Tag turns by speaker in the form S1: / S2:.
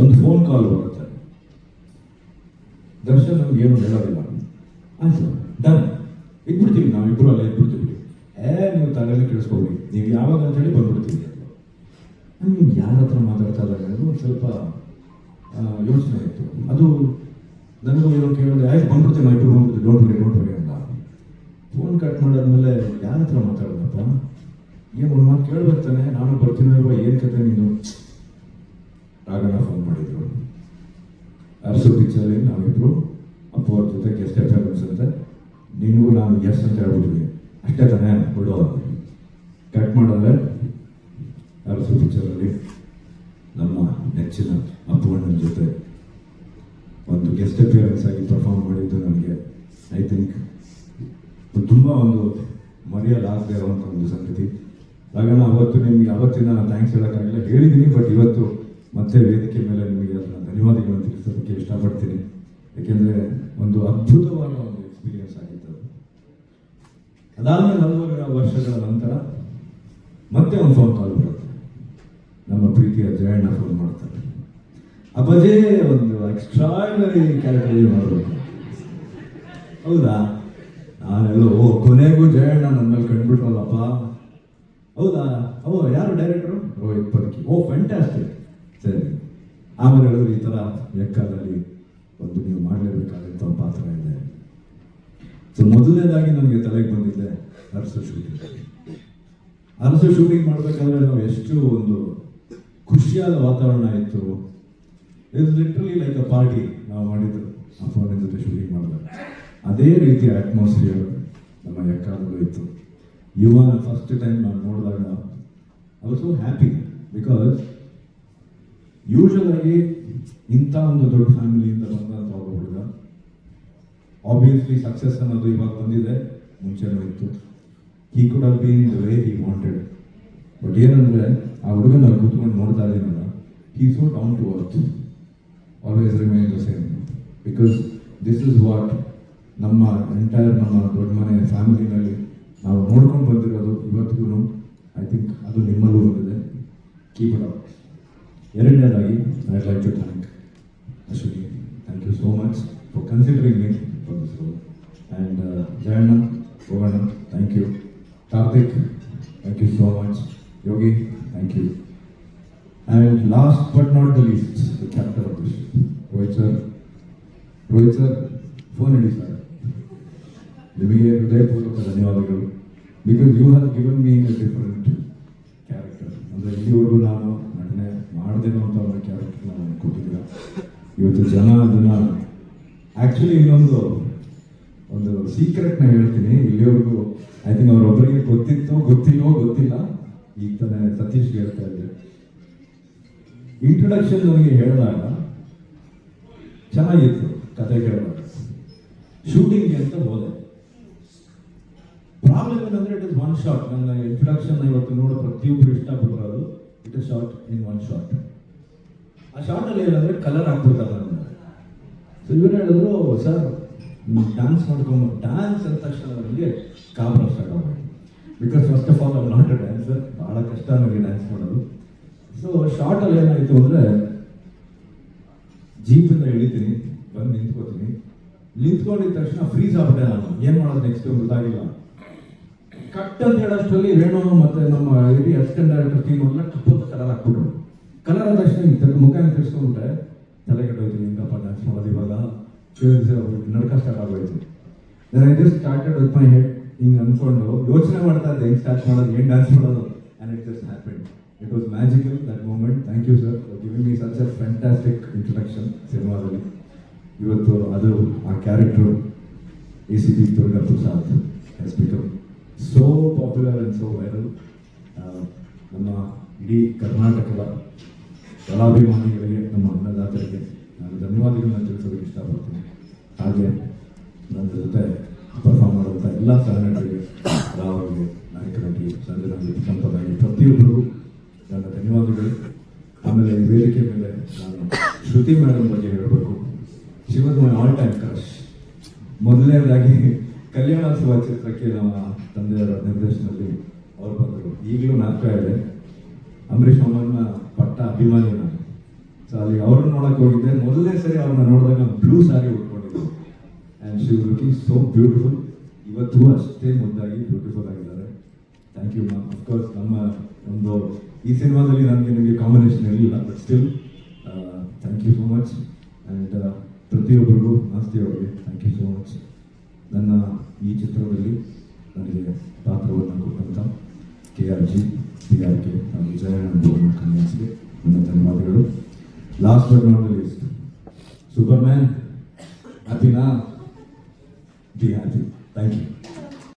S1: ಒಂದು phone call ಬರುತ್ತೆ. ದರ್ಶನ್ ನಮ್ಗೆ ಏನು ಹೇಳೋದಿಲ್ಲ. ಆಯ್ತು ಡನ್ ಇದ್ಬಿಡ್ತೀವಿ ನಾವು ಇಬ್ಬರು ಅಲ್ಲೇ ಇದ್ಬಿಡ್ತೀವಿ. ಏ, ನೀವು ತಲೆಯಲ್ಲಿ ಕೇಳಿಸ್ಕೊಬಿಡಿ ನೀವು ಯಾವಾಗ ಅಂತೇಳಿ ಬಂದ್ಬಿಡ್ತೀವಿ. ನಿಮ್ಗೆ ಯಾರ ಹತ್ರ ಮಾತಾಡ್ತಾ ಇದ್ದಾರೆ ಅದು ಒಂದು ಸ್ವಲ್ಪ ಯೋಚನೆ ಆಯಿತು ಅದು ನನಗೂ ಏನೋ ಕೇಳಿದೆ ಆಯ್ತು, ಬಂದ್ಬಿಡ್ತೀವಿ ನಾವು ಇಬ್ಬರು ಬಂದ್ಬಿಡ್ತೀವಿ ಡೋಂಟ್ ಬಿಡಿ ಬಿಡಿ ಅಂತ. ಫೋನ್ ಕಟ್ ಮಾಡಾದ್ಮೇಲೆ ಯಾರ ಹತ್ರ ಮಾತಾಡೋದಪ್ಪ? ಏನು, ಒಂದು ಮಾತು ನಾನು ಬರ್ತೀನಿ ಅಲ್ವಾ ಏನು ಕತೆ ನೀನು? ರಾಗಣ್ಣ ಫೋನ್ ಮಾಡಿದ್ರು. ಅರಸು ಪಿಕ್ಚರಲ್ಲಿ ನಾವಿಬ್ರು ಅಪ್ಪ ಅವ್ರ ಜೊತೆ ಗೆಸ್ಟ್ ಅಪಿಯರೆನ್ಸ್ ಅಂತ. ನಿನಗೂ ನಾನು ಎಸ್ ಅಂತ ಹೇಳ್ಬಿಟ್ಟಿದ್ದೀನಿ ಅಷ್ಟೇ ತಾನೇ ಬಿಡು ಕಟ್ ಮಾಡಿದ್ರೆ ಅರಸು ಪಿಕ್ಚರಲ್ಲಿ ನಮ್ಮ ನೆಚ್ಚಿನ ಅಪ್ಪಣ್ಣನ ಜೊತೆ ಒಂದು ಗೆಸ್ಟ್ ಅಪಿಯರೆನ್ಸ್ ಆಗಿ ಪರ್ಫಾರ್ಮ್ ಮಾಡಿದ್ದು ನನಗೆ ಐ ಥಿಂಕ್ ತುಂಬ ಒಂದು ಮರೆಯಲಾಗದೇ ಇರುವಂಥ ಒಂದು ಸಂಗತಿ. ಹಾಗಾಗಿ ಅವತ್ತು ನಿಮಗೆ ಅವತ್ತಿನ ನಾನು ಥ್ಯಾಂಕ್ಸ್ ಹೇಳೋಕ್ಕಾಗಿಲ್ಲ. ಹೇಳಿದ್ದೀನಿ ಬಟ್ ಇವತ್ತು ಮತ್ತೆ ವೇದಿಕೆ ಮೇಲೆ ನಿಮಗೆ ಅದನ್ನ ಧನ್ಯವಾದಗಳನ್ನು ತಿಳಿಸೋದಕ್ಕೆ ಇಷ್ಟಪಡ್ತೀನಿ. ಯಾಕೆಂದರೆ ಒಂದು ಅದ್ಭುತವಾದ ಒಂದು ಎಕ್ಸ್ಪೀರಿಯನ್ಸ್ ಆಗಿತ್ತು ಅದು. ಅದಾದ್ಮೇಲೆ ಹಲವಾರು ವರ್ಷಗಳ ನಂತರ ಮತ್ತೆ ಒಂದು ಫೋನ್ ಕಾಲ್ ಬರುತ್ತೆ. ನಮ್ಮ ಪ್ರೀತಿಯ ಜಯಣ್ಣ ಫೋನ್ ಮಾಡ್ತಾರೆ. ಅಪಜೇ ಒಂದು ಎಕ್ಸ್ಟ್ರಾರ್ಡಿನರಿ ಕ್ಯಾರೆಕ್ಟರ್ ಮಾಡಬೇಕು ಹೌದಾ? ನಾನೆಲ್ಲ, ಓ, ಕೊನೆಗೂ ಜಯಣ್ಣ ನನ್ನ ಮೇಲೆ ಕಂಡುಬಿಟ್ರಲ್ಲಪ್ಪ ಹೌದಾ? ಓ, ಯಾರು ಡೈರೆಕ್ಟ್ರು ರೋಹಿತ್ ಪರ್ಕಿ ಓ ಫ್ಯಾಂಟಾಸ್ಟಿಕ್ ಸರಿ ಆಮೇಲೆ ಹೇಳಿದ್ರು ಈ ಥರ ಲೆಕ್ಕದಲ್ಲಿ ಒಂದು ನೀವು ಮಾಡಲೇಬೇಕಾದಂಥ ಪಾತ್ರ ಇದೆ. ಸೊ ಮೊದಲನೇದಾಗಿ ನನಗೆ ತಲೆಗೆ ಬಂದಿದ್ದೆ ಅರಸು ಶೂಟಿಂಗ್ ಅರಸು ಶೂಟಿಂಗ್ ಮಾಡಬೇಕಾದ್ರೆ ನಾವು ಎಷ್ಟು ಒಂದು ಖುಷಿಯಾದ ವಾತಾವರಣ ಇತ್ತು. It literally like a party ನಾವು ಮಾಡಿದ್ದು. ಅಪ್ಪನ ಜೊತೆ ಶೂಟಿಂಗ್ ಮಾಡಿದಾಗ ಅದೇ ರೀತಿಯ ಅಟ್ಮಾಸ್ಫಿಯರ್ ನಮ್ಮ ಎಕ್ಕಾದಲ್ಲೂ ಇತ್ತು. ಯುವನ ಫಸ್ಟ್ ಟೈಮ್ ನಾನು ನೋಡಿದಾಗ I was so happy because usual ಆಗಿ ಇಂಥ ಒಂದು ದೊಡ್ಡ ಫ್ಯಾಮಿಲಿಯಿಂದ ಬಂದಂಥ ಒಬ್ಬ ಹುಡುಗ ಆಬ್ವಿಯಸ್ಲಿ ಸಕ್ಸಸ್ ಅನ್ನೋದು ಇವಾಗ ಬಂದಿದೆ ಮುಂಚೆನೂ ಇತ್ತು. ಈ ಕೂಡ been the way he wanted but ಏನಂದ್ರೆ, ಆ ಹುಡುಗನ ಕೂತ್ಕೊಂಡು ನೋಡ್ತಾ ಇದ್ದೀನಲ್ಲ he so down to earth always remain the same because this is what ನಮ್ಮ ಎಂಟೈರ್ ನಮ್ಮ ದೊಡ್ಡ ಮನೆ ಫ್ಯಾಮಿಲಿನಲ್ಲಿ ನಾವು ನೋಡ್ಕೊಂಡು ಬಂದಿರೋದು ಇವತ್ತಿಗೂ ಐ ಥಿಂಕ್ ಅದು ನಿಮ್ಮಲ್ಲೂ ಬಂದಿದೆ ಕೀಪ್ ಇಟ್ ಅಪ್ ಎರಡನೇದಾಗಿ I like to thank Ashwini thank you so much for considering me for this role and Jayanna Roganna thank you Karthik thank you so much Yogi thank you and last but not the least the captain of this Rohit sir Rohit sir phone ED sir ನಿಮಗೆ ಹೃದಯಪೂರ್ವಕ ಧನ್ಯವಾದಗಳು. Because you have given me a different character ಅಂದರೆ ಇಲ್ಲಿವರೆಗೂ ನಾನು ಅಂತ ಒಂದು ನಾನು ಇವತ್ತು ಜನ ಅದನ್ನು ಆ್ಯಕ್ಚುಲಿ ಇನ್ನೊಂದು, ಒಂದು ಸೀಕ್ರೆಟ್ನ ಹೇಳ್ತೀನಿ. ಇಲ್ಲಿವರೆಗೂ ಐ ಥಿಂಕ್ ಅವರೊಬ್ಬರಿಗೆ ಗೊತ್ತಿತ್ತು, ಗೊತ್ತಿಲ್ವೋ, ಗೊತ್ತಿಲ್ಲ. ಈಗ ತಾನೇ ಸತೀಶ್ ಹೇಳ್ತಾ ಇದ್ದೆ ಇಂಟ್ರೊಡಕ್ಷನ್ ನನಗೆ ಹೇಳಿದಾಗ ಚೆನ್ನಾಗಿತ್ತು ಕತೆ ಕೇಳಿದಾಗ ಶೂಟಿಂಗ್ಗೆ ಅಂತ ಹೋದೆ. ಪ್ರಾಬ್ಲಮ್ ಏನಂದ್ರೆ ಇಟ್ ಇಸ್ ಒನ್ ಶಾಟ್ ನನ್ನ ಇಂಟ್ರೊಡಕ್ಷನ್ ಇವತ್ತು ನೋಡೋ ಪ್ರತಿಯೊಬ್ಬರು ಇಷ್ಟಪಟ್ಟಿರೋದು it is short in one shot ಆ ಶಾರ್ಟ್ ಅಲ್ಲಿ ಏನಂದ್ರೆ ಕಲರ್ ಹಾಕ್ಬಿಡ್ತಾರೆ ಸೊ ಇವರು ಹೇಳಿದ್ರು ಸರ್ ಡ್ಯಾನ್ಸ್ ಮಾಡ್ಕೊಂಡು ಡ್ಯಾನ್ಸ್ ಅಂದ ತಕ್ಷಣ ಅವರಿಗೆ ಕಾಬರ ಸ್ಟಾರ್ಟ್ ಆಗೋದು. ಬಿಕಾಸ್ ಫಸ್ಟ್ ಆಫ್ ಆಲ್ ಅವ್ರು ನಾಟ್ ಅ ಡ್ಯಾನ್ಸರ್ ಭಾಳ ಕಷ್ಟ ನನಗೆ ಡ್ಯಾನ್ಸ್ ಮಾಡೋದು. ಸೊ ಶಾರ್ಟಲ್ಲಿ ಏನಾಯಿತು ಅಂದರೆ ಜೀಪಿಂದ ಇಳಿತೀನಿ, ಬಂದು ನಿಂತ್ಕೋತೀನಿ. ನಿಂತ್ಕೊಂಡಿದ ತಕ್ಷಣ ಫ್ರೀಸ್ ಆಗ್ಬಿಟ್ಟೆ ನಾನು. ಏನು ಮಾಡೋದು ನೆಕ್ಸ್ಟ್ ಗೊತ್ತಾಗಿಲ್ಲ. ಕಟ್ ಅಂತ ಹೇಳೋಷ್ಟರಲ್ಲಿ ರೇಣು ಮತ್ತೆ ನಮ್ಮ ಇಡೀ ಅಸಿಸ್ಟೆಂಟ್ ಡೈರೆಕ್ಟರ್ ಟೀಮ್ ಎಲ್ಲ ಕಪ್ಪತ್ತು ಕಲರ್ ಹಾಕ್ಬಿಟ್ರು. ಕಲರ್ ಆದ ತಕ್ಷಣ ಮುಖ ತಿರ್ಸ್ಕೊಂಡ್ಬಿಟ್ಟೆ ತಲೆ ಕೆಟ್ಟೋಯ್ತು ಹೆಂಗಪ್ಪ ಡ್ಯಾನ್ಸ್ ಮಾಡೋದು ಇವಾಗ. ನಡ್ಕ ಸ್ಟಾರ್ಟ್ ಆಗೋಯ್ತು. ನಾನು just started with my head ಹಿಂಗೆ ಅನ್ಕೊಂಡು ಯೋಚನೆ ಮಾಡ್ತಾ ಇದ್ದೆ, ಹೆಂಗೆ ಸ್ಟಾರ್ಟ್ ಮಾಡೋದು, ಏನು ಡ್ಯಾನ್ಸ್ ಮಾಡೋದು? And it just happened it was magical that moment thank you sir giving me such a fantastic introduction ಸಿನಿಮಾದಲ್ಲಿ ಇವತ್ತು ಅದು ಆ character A C B Durga Prasad has become so popular and so viral ನಮ್ಮ ಇಡೀ ಕರ್ನಾಟಕದ ಕಲಾಭಿಮಾನಿಗಳಿಗೆ ನಮ್ಮ ಅನ್ನದಾತರಿಗೆ ನಾನು ಧನ್ಯವಾದಗಳನ್ನು ತಿಳಿಸೋದಕ್ಕೆ ಇಷ್ಟಪಡ್ತೀನಿ. ಹಾಗೆ ನನ್ನ ಜೊತೆ ಪರ್ಫಾರ್ಮ್ ಮಾಡುವಂಥ ಎಲ್ಲ ಸಹನಟರಿಗೆ ರಾವ್ ಅವರಿಗೆ ನಟಿ ಸಂಜನಾಗಿ ಸಂಪದಾಗಿ ಪ್ರತಿಯೊಬ್ಬರಿಗೂ ನನ್ನ ಧನ್ಯವಾದಗಳು. ಆಮೇಲೆ ಈ ವೇದಿಕೆ ಮೇಲೆ ನಾನು ಶ್ರುತಿ ಮೇಡಮ್ ಬಗ್ಗೆ ಹೇಳಬೇಕು. ಶಿವದ ಆಲ್ ಟೈಮ್ ಕ್ರಶ್ ಮೊದಲನೇದಾಗಿ ಕಲ್ಯಾಣೋತ್ಸವ ಚಿತ್ರಕ್ಕೆ ನಮ್ಮ ತಂದೆಯವರ ನಿರ್ದೇಶನದಲ್ಲಿ ಅವ್ರು ಬಂದರು. ಈಗಲೂ ನಾಲ್ಕ ಇದೆ. ಅಂಬರೀಷ್ ಅವರನ್ನ ಪಟ್ಟ ಅಭಿಮಾನಿ ನಾನು. ಸೊ ಅಲ್ಲಿ ಅವ್ರನ್ನ ನೋಡಕ್ ಹೋಗಿದ್ದೆ. ಮೊದಲನೇ ಸರಿ ಅವ್ರನ್ನ ನೋಡಿದಾಗ blue sari ಉಟ್ಕೊಂಡಿದ್ದೆ. And she looking so beautiful ಇವತ್ತು ಅಷ್ಟೇ ಮುದ್ದಾಗಿ ಬ್ಯೂಟಿಫುಲ್ ಆಗಿದ್ದಾರೆ. ಥ್ಯಾಂಕ್ ಯು ಮ್ಯಾಮ್ ಅಫ್ಕೋರ್ಸ್ ನಮ್ಮ ಒಂದು ಈ ಸಿನಿಮಾದಲ್ಲಿ ನನಗೆ ನಿಮಗೆ ಕಾಂಬಿನೇಷನ್ ಇರಲಿಲ್ಲ but still thank you so much and ಪ್ರತಿಯೊಬ್ಬರಿಗೂ ಆಸ್ತಿ ಅವರಿಗೆ ಥ್ಯಾಂಕ್ ಯು ಸೋ ಮಚ್ ನನ್ನ ಈ ಚಿತ್ರದಲ್ಲಿ ನನಗೆ ಪಾತ್ರವನ್ನು ಕೊಟ್ಟಂಥ K R G. P R K ಹಾಗೂ ಜಯಣ್ಣ ಕನ್ಯಾಸ್ಗೆ ನನ್ನ ಧನ್ಯವಾದಗಳು last but not least super man ಹ್ಯಾಪಿನಾ be happy